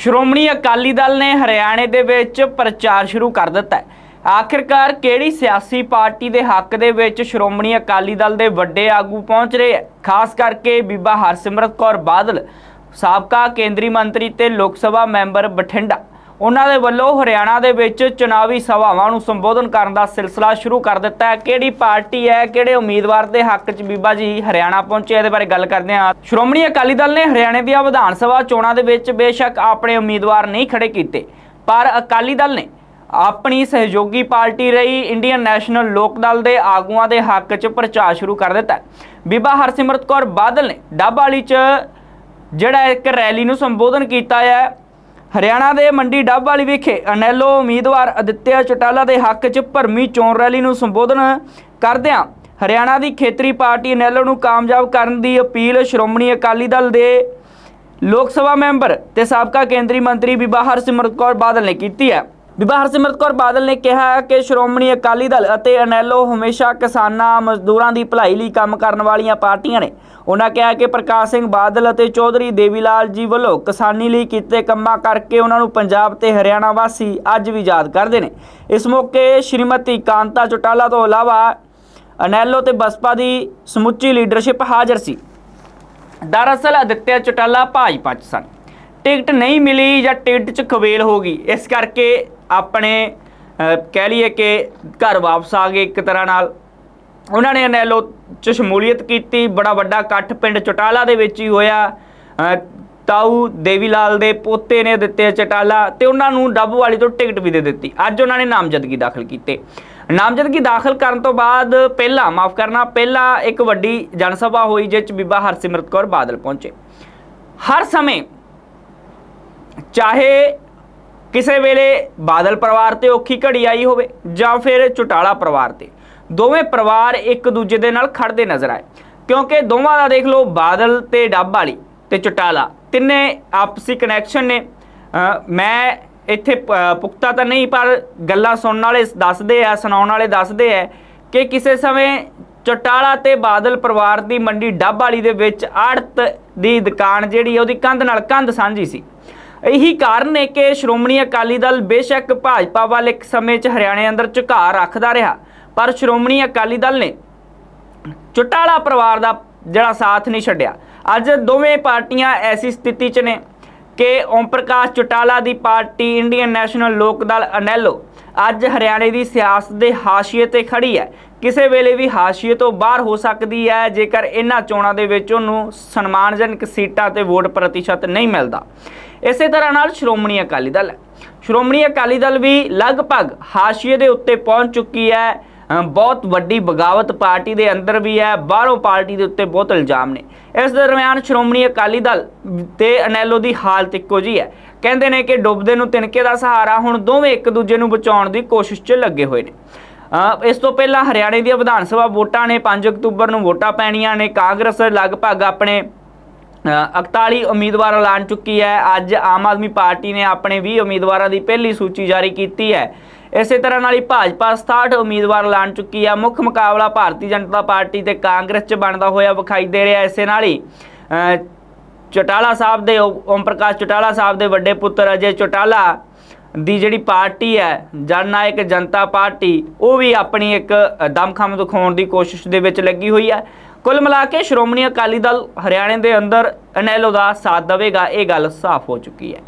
ਸ਼੍ਰੋਮਣੀ ਅਕਾਲੀ ਦਲ ਨੇ ਹਰਿਆਣੇ ਦੇ ਵਿੱਚ ਪ੍ਰਚਾਰ ਸ਼ੁਰੂ ਕਰ ਦਿੱਤਾ ਹੈ। ਆਖਿਰਕਾਰ ਕਿਹੜੀ ਸਿਆਸੀ ਪਾਰਟੀ ਦੇ ਹੱਕ ਦੇ ਵਿੱਚ ਸ਼੍ਰੋਮਣੀ ਅਕਾਲੀ ਦਲ ਦੇ ਵੱਡੇ ਆਗੂ ਪਹੁੰਚ ਰਹੇ ਹੈ? ਖਾਸ ਕਰਕੇ ਬੀਬਾ ਹਰਸਿਮਰਤ ਕੌਰ ਬਾਦਲ, ਸਾਬਕਾ ਕੇਂਦਰੀ ਮੰਤਰੀ ਤੇ ਲੋਕ ਸਭਾ ਮੈਂਬਰ ਬਠਿੰਡਾ। ਉਹਨਾਂ ਦੇ ਵੱਲੋਂ ਹਰਿਆਣਾ ਦੇ ਵਿੱਚ ਚੁਣਾਵੀ ਸਭਾਵਾਂ ਨੂੰ ਸੰਬੋਧਨ ਕਰਨ ਦਾ ਸਿਲਸਿਲਾ ਸ਼ੁਰੂ ਕਰ ਦਿੱਤਾ ਹੈ। ਕਿਹੜੀ ਪਾਰਟੀ ਹੈ, ਕਿਹੜੇ ਉਮੀਦਵਾਰ ਦੇ ਹੱਕ 'ਚ ਬੀਬਾ ਜੀ ਹਰਿਆਣਾ ਪਹੁੰਚੇ, ਇਹਦੇ ਬਾਰੇ ਗੱਲ ਕਰਦੇ ਹਾਂ। ਸ਼੍ਰੋਮਣੀ ਅਕਾਲੀ ਦਲ ਨੇ ਹਰਿਆਣੇ ਦੀਆਂ ਵਿਧਾਨ ਸਭਾ ਚੋਣਾਂ ਦੇ ਵਿੱਚ ਬੇਸ਼ੱਕ ਆਪਣੇ ਉਮੀਦਵਾਰ ਨਹੀਂ ਖੜੇ ਕੀਤੇ, ਪਰ ਅਕਾਲੀ ਦਲ ਨੇ ਆਪਣੀ ਸਹਿਯੋਗੀ ਪਾਰਟੀ ਰਹੀ ਇੰਡੀਅਨ ਨੈਸ਼ਨਲ ਲੋਕ ਦਲ ਦੇ ਆਗੂਆਂ ਦੇ ਹੱਕ 'ਚ ਪ੍ਰਚਾਰ ਸ਼ੁਰੂ ਕਰ ਦਿੱਤਾ ਬੀਬਾ ਹਰਸਿਮਰਤ ਕੌਰ ਬਾਦਲ ਨੇ ਡੱਬ ਵਾਲੀ 'ਚ ਜਿਹੜਾ ਇੱਕ ਰੈਲੀ ਨੂੰ ਸੰਬੋਧਨ ਕੀਤਾ ਹੈ ਹਰਿਆਣਾ ਦੇ ਮੰਡੀ ਡੱਬ ਵਾਲੀ ਵਿਖੇ ਅਨੈਲੋ ਉਮੀਦਵਾਰ ਅਦਿੱਤਿਆ ਚਟਾਲਾ ਦੇ ਹੱਕ 'ਚ ਭਰਮੀ ਚੋਣ ਰੈਲੀ ਨੂੰ ਸੰਬੋਧਨ ਕਰਦਿਆਂ ਹਰਿਆਣਾ ਦੀ ਖੇਤਰੀ ਪਾਰਟੀ ਅਨੈਲੋ ਨੂੰ ਕਾਮਯਾਬ ਕਰਨ ਦੀ ਅਪੀਲ ਸ਼੍ਰੋਮਣੀ ਅਕਾਲੀ ਦਲ ਦੇ ਲੋਕ ਸਭਾ ਮੈਂਬਰ ਤੇ ਸਾਬਕਾ ਕੇਂਦਰੀ ਮੰਤਰੀ ਬੀਬਾ ਹਰਸਿਮਰਤ ਕੌਰ ਬਾਦਲ ਨੇ ਕੀਤੀ ਹੈ। ਬੀਬਾ ਹਰਸਿਮਰਤ ਕੌਰ ਬਾਦਲ ਨੇ ਕਿਹਾ ਕਿ ਸ਼੍ਰੋਮਣੀ ਅਕਾਲੀ ਦਲ ਅਤੇ ਅਨੈਲੋ ਹਮੇਸ਼ਾ ਕਿਸਾਨਾਂ, ਮਜ਼ਦੂਰਾਂ ਦੀ ਭਲਾਈ ਲਈ ਕੰਮ ਕਰਨ ਵਾਲੀਆਂ ਪਾਰਟੀਆਂ ਨੇ। ਉਹਨਾਂ ਕਿਹਾ ਕਿ ਪ੍ਰਕਾਸ਼ ਸਿੰਘ ਬਾਦਲ ਅਤੇ ਚੌਧਰੀ ਦੇਵੀਲਾਲ ਜੀ ਵੱਲੋਂ ਕਿਸਾਨੀ ਲਈ ਕੀਤੇ ਕੰਮਾਂ ਕਰਕੇ ਉਹਨਾਂ ਨੂੰ ਪੰਜਾਬ ਤੇ ਹਰਿਆਣਾ ਵਾਸੀ ਅੱਜ ਵੀ ਯਾਦ ਕਰਦੇ ਨੇ। ਇਸ ਮੌਕੇ ਸ਼੍ਰੀਮਤੀ ਕਾਂਤਾ ਚੋਟਾਲਾ ਤੋਂ ਇਲਾਵਾ ਅਨੈਲੋ ਤੇ ਬਸਪਾ ਦੀ ਸਮੁੱਚੀ ਲੀਡਰਸ਼ਿਪ ਹਾਜ਼ਰ ਸੀ। ਦਰਅਸਲ ਅਦਿੱਤਿਆ ਚਟਾਲਾ, ਭਾਜਪਾ ਚ ਸਨ। ਟਿਕਟ ਨਹੀਂ ਮਿਲੀ ਜਾਂ ਟਿਕਟ ਚ ਖਵੇਲ ਹੋ ਗਈ। ਇਸ ਕਰਕੇ ਆਪਣੇ ਕਹਿ ਲਈਏ ਕਿ ਘਰ ਵਾਪਸ ਆ ਗਏ ਇੱਕ ਤਰ੍ਹਾਂ ਨਾਲ। ਉਹਨਾਂ ਨੇ ਅਨੈਲੋ ਚ ਸ਼ਮੂਲੀਅਤ ਕੀਤੀ। ਬੜਾ ਵੱਡਾ ਇਕੱਠ ਪਿੰਡ ਚਟਾਲਾ ਦੇ ਵਿੱਚ ਹੀ ਹੋਇਆ। ਤਾਊ ਦੇਵੀ ਲਾਲ ਦੇ ਪੋਤੇ ਨੇ ਦਿੱਤੇ ਚਟਾਲਾ ਤੇ ਉਹਨਾਂ ਨੂੰ ਡੱਬ ਵਾਲੀ ਤੋਂ ਟਿਕਟ ਵੀ ਦੇ ਦਿੱਤੀ। ਅੱਜ ਉਹਨਾਂ ਨੇ ਨਾਮਜ਼ਦਗੀ ਦਾਖਲ ਕੀਤੇ। ਨਾਮਜ਼ਦਗੀ ਦਾਖਲ ਕਰਨ ਤੋਂ ਬਾਅਦ ਪਹਿਲਾਂ, ਮਾਫ ਕਰਨਾ, ਪਹਿਲਾਂ ਇੱਕ ਵੱਡੀ ਜਨਸਭਾ ਹੋਈ ਜਿਸ ਚ ਬੀਬਾ ਹਰਸਿਮਰਤ ਕੌਰ ਬਾਦਲ ਪਹੁੰਚੇ। ਹਰ ਸਮੇਂ ਚਾਹੇ ਕਿਸੇ ਵੇਲੇ ਬਾਦਲ ਪਰਿਵਾਰ ਤੇ ਔਖੀ ਘੜੀ ਆਈ ਹੋਵੇ ਜਾਂ ਫਿਰ ਚੁਟਾਲਾ ਪਰਿਵਾਰ ਤੇ, ਦੋਵੇਂ ਪਰਿਵਾਰ ਇੱਕ ਦੂਜੇ ਦੇ ਨਾਲ ਖੜਦੇ ਨਜ਼ਰ ਆਏ। ਕਿਉਂਕਿ ਦੋਵਾਂ ਦਾ ਦੇਖ ਲਓ, ਬਾਦਲ ਤੇ ਡੱਬ ਵਾਲੀ ਤੇ ਚੁਟਾਲਾ, ਤਿੰਨੇ ਆਪਸੀ ਕਨੈਕਸ਼ਨ ਨੇ। ਮੈਂ ਇੱਥੇ ਪੁਖਤਾ ਤਾਂ ਨਹੀਂ, ਪਰ ਗੱਲਾਂ ਸੁਣਨ ਵਾਲੇ ਦੱਸਦੇ ਆ, ਸੁਣਾਉਣ ਵਾਲੇ ਦੱਸਦੇ ਆ ਕਿ ਕਿਸੇ ਸਮੇਂ ਚਟਾਲਾ ਤੇ ਬਾਦਲ ਪਰਿਵਾਰ ਦੀ ਮੰਡੀ ਡੱਬ ਵਾਲੀ ਦੇ ਵਿੱਚ ਆੜਤ ਦੀ ਦੁਕਾਨ ਜਿਹੜੀ ਹੈ ਉਹਦੀ ਕੰਧ ਨਾਲ ਕੰਧ ਸਾਂਝੀ ਸੀ। ਇਹੀ ਕਾਰਨ ਹੈ ਕਿ ਸ਼੍ਰੋਮਣੀ ਅਕਾਲੀ ਦਲ ਬੇਸ਼ੱਕ ਭਾਜਪਾ ਵੱਲ ਇੱਕ ਸਮੇਂ 'ਚ ਹਰਿਆਣੇ ਅੰਦਰ ਝੁਕਾਅ ਰੱਖਦਾ ਰਿਹਾ, ਪਰ ਸ਼੍ਰੋਮਣੀ ਅਕਾਲੀ ਦਲ ਨੇ ਚੁਟਾਲਾ ਪਰਿਵਾਰ ਦਾ ਜਿਹੜਾ ਸਾਥ ਨਹੀਂ ਛੱਡਿਆ। ਅੱਜ ਦੋਵੇਂ ਪਾਰਟੀਆਂ ਐਸੀ ਸਥਿਤੀ 'ਚ ਨੇ ਕਿ ਓਮ ਪ੍ਰਕਾਸ਼ ਚੁਟਾਲਾ ਦੀ party Indian national Lok Dal INLD ਅੱਜ ਹਰਿਆਣੇ ਦੀ ਸਿਆਸਤ ਦੇ ਹਾਸ਼ੀਏ ਤੇ ਖੜੀ ਹੈ। ਕਿਸੇ ਵੇਲੇ ਵੀ ਹਾਸ਼ੀਏ ਤੋਂ ਬਾਹਰ ਹੋ ਸਕਦੀ ਹੈ, ਜੇਕਰ ਇਹਨਾਂ ਚੋਣਾਂ ਦੇ ਵਿੱਚ ਉਹਨੂੰ ਸਨਮਾਨਜਨਕ ਸੀਟਾਂ ਤੇ ਵੋਟ ਪ੍ਰਤੀਸ਼ਤ ਨਹੀਂ ਮਿਲਦਾ। ਇਸੇ ਤਰ੍ਹਾਂ ਨਾਲ ਸ਼੍ਰੋਮਣੀ ਅਕਾਲੀ ਦਲ ਸ਼੍ਰੋਮਣੀ ਅਕਾਲੀ ਦਲ ਵੀ ਲਗਭਗ ਹਾਸ਼ੀਏ ਦੇ ਉੱਤੇ ਪਹੁੰਚ ਚੁੱਕੀ ਹੈ। ਬਹੁਤ ਵੱਡੀ ਬਗਾਵਤ ਪਾਰਟੀ ਦੇ ਅੰਦਰ ਵੀ ਹੈ ਬਾਹਰੋਂ ਪਾਰਟੀ ਦੇ ਉੱਤੇ ਬਹੁਤ ਇਲਜ਼ਾਮ ਨੇ। ਇਸ ਦਰਮਿਆਨ ਸ਼੍ਰੋਮਣੀ ਅਕਾਲੀ ਦਲ ਤੇ ਅਨੈਲੋ ਦੀ ਹਾਲਤ ਇੱਕੋ ਜੀ ਹੈ। ਕਹਿੰਦੇ ਨੇ ਕਿ ਡੁੱਬਦੇ ਨੂੰ ਤਿਨਕੇ ਦਾ ਸਹਾਰਾ ਹੁਣ ਦੋਵੇਂ ਇੱਕ ਦੂਜੇ ਨੂੰ ਬਚਾਉਣ ਦੀ ਕੋਸ਼ਿਸ਼ 'ਚ ਲੱਗੇ ਹੋਏ ਨੇ। ਅ, ਇਸ ਤੋਂ ਪਹਿਲਾਂ ਹਰਿਆਣੇ ਦੀਆਂ ਵਿਧਾਨ ਸਭਾ ਵੋਟਾਂ ਨੇ 5 ਅਕਤੂਬਰ ਨੂੰ ਵੋਟਾਂ ਪੈਣੀਆਂ ਨੇ ਕਾਂਗਰਸ ਲਗਭਗ ਆਪਣੇ ਅ, 41 ਉਮੀਦਵਾਰ ਐਲਾਨ ਚੁੱਕੀ ਹੈ। ਅੱਜ ਆਮ ਆਦਮੀ ਪਾਰਟੀ ਨੇ ਆਪਣੇ 20 ਉਮੀਦਵਾਰਾਂ ਦੀ ਪਹਿਲੀ ਸੂਚੀ ਜਾਰੀ ਕੀਤੀ ਹੈ। ਇਸੇ ਤਰ੍ਹਾਂ ਨਾਲ ਹੀ ਭਾਜਪਾ 67 ਉਮੀਦਵਾਰ ਐਲਾਨ ਚੁੱਕੀ ਹੈ ਮੁੱਖ ਮੁਕਾਬਲਾ ਭਾਰਤੀ ਜਨਤਾ ਪਾਰਟੀ ਤੇ ਕਾਂਗਰਸ 'ਚ ਬਣਦਾ ਹੋਇਆ ਵਿਖਾਈ ਦੇ ਰਿਹਾ। ਇਸੇ ਨਾਲ ਹੀ ਚਟਾਲਾ ਸਾਹਿਬ ਦੇ ਓਮ ਪ੍ਰਕਾਸ਼ ਚਟਾਲਾ ਸਾਹਿਬ ਦੇ ਵੱਡੇ ਪੁੱਤਰ ਅਜੇ ਚੌਟਾਲਾ ਦੀ ਜਿਹੜੀ ਪਾਰਟੀ ਹੈ ਜਨਨਾਇਕ ਜਨਤਾ ਪਾਰਟੀ, ਉਹ ਵੀ ਆਪਣੀ ਇੱਕ ਦਮਖਮ ਦਿਖਾਉਣ ਦੀ ਕੋਸ਼ਿਸ਼ ਦੇ ਵਿੱਚ ਲੱਗੀ ਹੋਈ ਹੈ। ਕੁੱਲ ਮਿਲਾ ਕੇ ਸ਼੍ਰੋਮਣੀ ਅਕਾਲੀ ਦਲ ਹਰਿਆਣੇ ਦੇ ਅੰਦਰ ਅਨੈਲੋ ਦਾ ਸਾਥ ਦੇਵੇਗਾ। ਇਹ ਗੱਲ ਸਾਫ਼ ਹੋ ਚੁੱਕੀ ਹੈ।